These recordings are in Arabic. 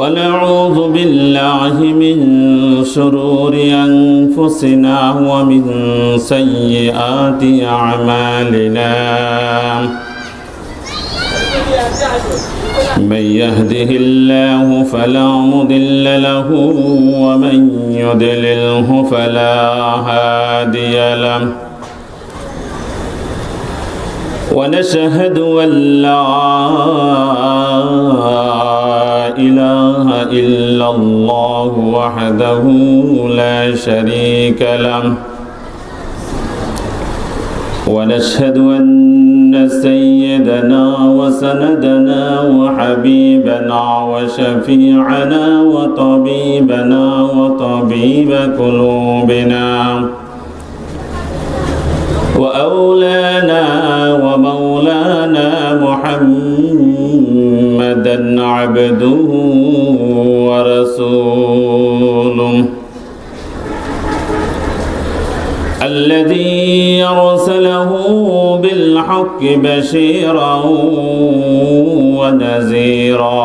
ونعوذ بالله من شرور أنفسنا ومن سيئات أعمالنا. من يهده الله فلا مضل له ومن يضلله فلا هادي له. ونشهد أن لا إله إلا الله وحده لا شريك له. ونشهد أن سيدنا وسندنا وحبيبنا وشفيعنا وطبيبنا وطبيب قلوبنا وأولانا ومولانا محمدا عبده ورسوله. الذي أرسله بالحق بشيرا ونذيرا.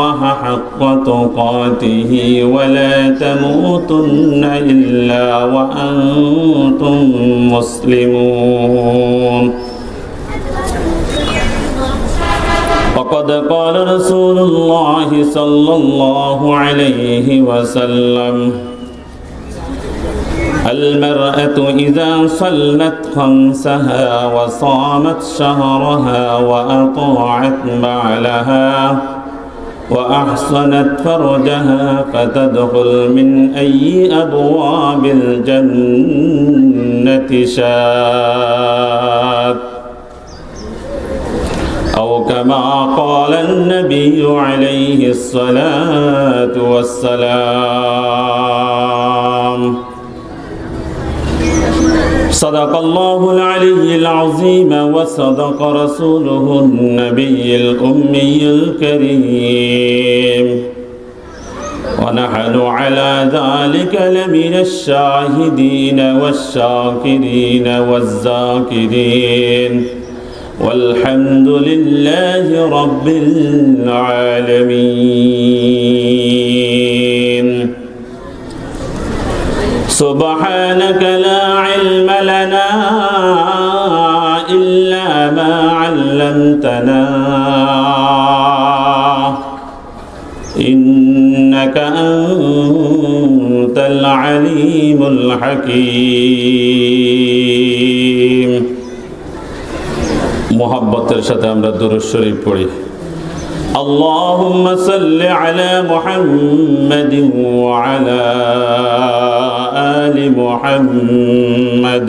حق تقاته ولا تموتن إلا وأنتم مسلمون. وقد قال رسول الله صلى الله عليه وسلم المرأة إذا صلت خمسها وصامت شهرها وأطاعت بعلها وأحصنت فرجها فتدخل من أي أبواب الجنة شاءت أو كما قال النبي عليه الصلاة والسلام. صدق الله العلي العظيم وصدق رسوله النبي الأمي الكريم. ونحن على ذلك لمن الشاهدين والشاكرين والذاكرين. والحمد لله رب العالمين. سبحانك علمتنا إنك أنت العليم الحكيم মোহাব্বতের সাথে আমরা দুরুদ শরীফ পড়ি اللهم صل على محمد وعلى آل محمد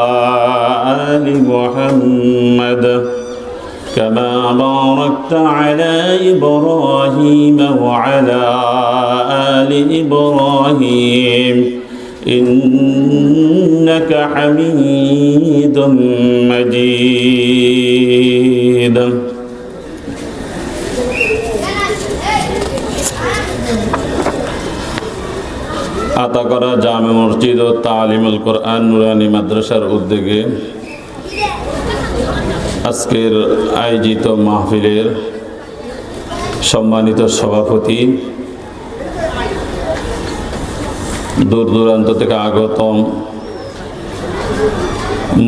باركت على إبراهيم وعلى آل إبراهيم إنك حميد مجيد আতাকরা জামে মসজিদ ও তালিমুল কোরআন নুরানি মাদ্রাসার উদ্যোগে আজকের আয়োজিত মাহফিলের সম্মানিত সভাপতি দূর দূরান্ত থেকে আগতম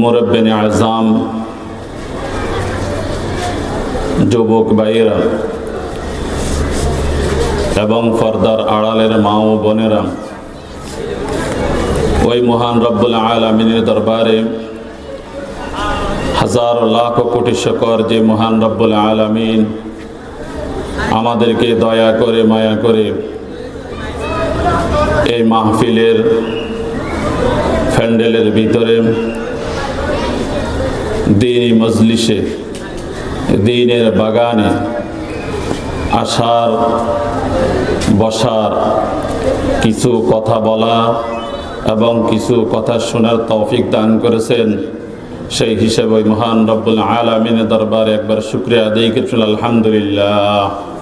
মুরব্বেন আজম, যুবক ভাইয়েরা এবং ফর্দার আড়ালের মা ও বোনেরা, ওই মহান রব্বুল আলমিনের দরবারে হাজার লাখ কোটি শকর যে মহান রব্বুল আলমিন আমাদেরকে দয়া করে, মায়া করে এই মাহফিলের ফ্যান্ডেলের ভিতরে দিনই মজলিসে, দিনের বাগানে আসার, বসার কিছু কথা বলা এবং কিছু কথা শোনার তৌফিক দান করেছেন। সেই হিসেবে ওই মহান রব্বুল আলমিনের দরবারে একবার শুক্রিয়া আদায় করছিল আলহামদুলিল্লাহ।